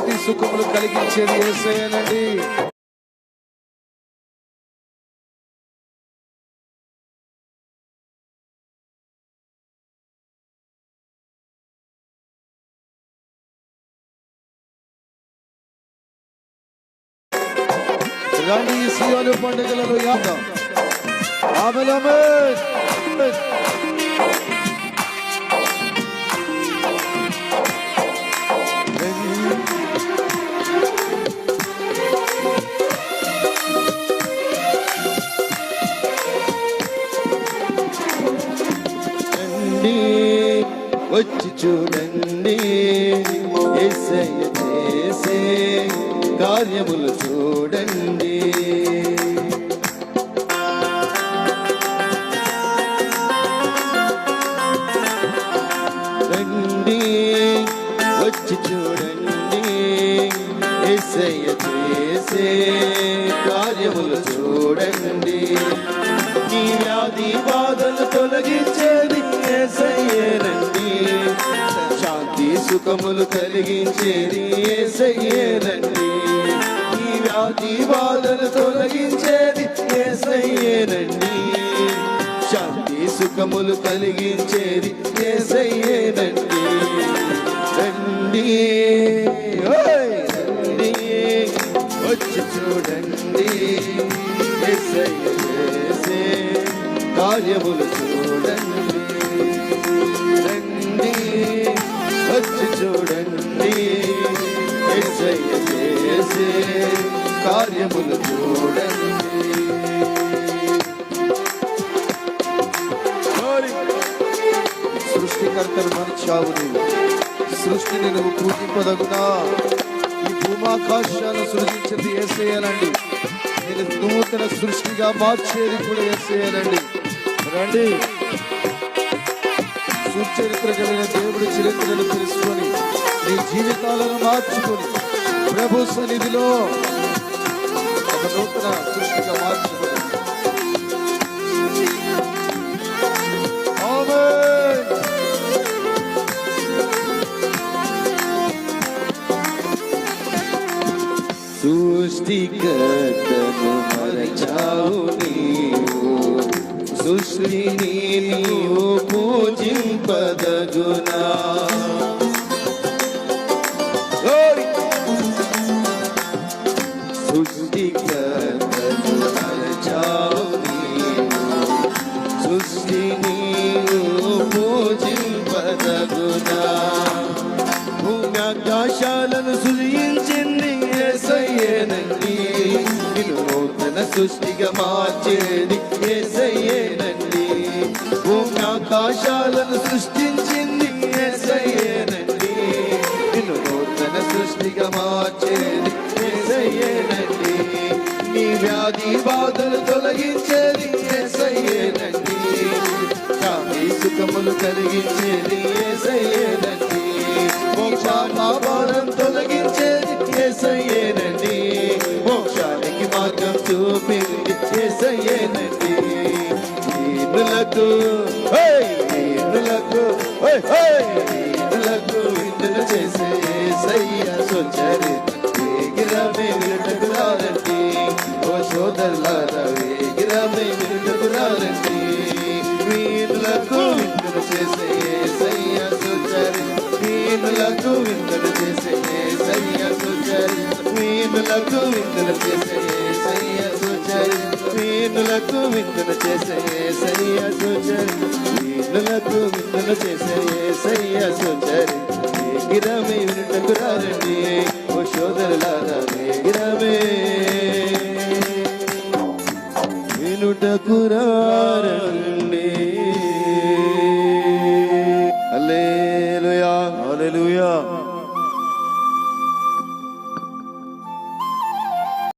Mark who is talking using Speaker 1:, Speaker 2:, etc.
Speaker 1: శాంతి సుఖములు కలిగించేది ఏసయ్యనండి. రండి ఈ సియోను పండుగలను యాదం ఆమెన్.
Speaker 2: వచ్చి చూడండి యేసయ్య చేసే కార్యములు చూడండి. రండి వచ్చి చూడండి యేసయ్య చేసే కార్యములు చూడండి. నీ వ్యాధి బాధ శాంతి కలిగించేది ఏసయ్యేనండి ఈ వ్యాధి బాధలు తొలగించేది ఏసయ్యేనండి శాంతి సుఖములు కలిగించేది ఏసయ్యేనండి రండి. రండి. వచ్చి చూడండి. యేసయ్య కార్యములు చూడండి. యేసయ్య చేసే కార్యములు చూడండి
Speaker 1: సృష్టికర్తను మరిచావు నీవు. సృష్టిని నువ్వు పూజింపదగునా. ఈ భూమాకాశాలను సృజించేది ఏసేయనండి నేను నూతన సృష్టిగా మార్చేది కూడా ఏసేయనండి రండి. సుచరిత్ర కలిగిన దేవుడి చరిత్రను తెలుసుకొని నీ జీవితాలను మార్చుకొని ప్రభు సన్నిధిలో ఒక నూతన సృష్టిగా మార్చుకొని ఆమేన్
Speaker 2: సృష్టికర్తను మరచావు నీవు సృష్టిని నీవు పూజింపదగునా ఆకాశాలను సృజించింది ఏసయ్యేనండి నిన్ను నూతన సృష్టిగా మార్చేది ఏసయ్యేనండి భూమి ఆకాశాలను సృష్టించింది ఏసయ్యేనండి నిన్ను నూతన సృష్టిగా మార్చేది ఏసయ్యేనండి నీ వ్యాధి బాధలు తొలగించేది ఏసయ్యేనండి శాంతి సుఖములు కలిగించేది ఏసయ్యేనండి మోక్షాభావం తొలగించేది ఏసయ్యేనండి మోక్షానికి మార్గం చూపింది ఏసయ్యేనండి దీనులకు దీనులకు వీనులకు విందులు చేసే ఏసయ్య సుచరిత వీనులకు విందులు చేసే ఏసయ్య సుచరిత వీనులకు విందులు చేసే ఏసయ్య సుచరిత గిరమే వినుటకు రారండి.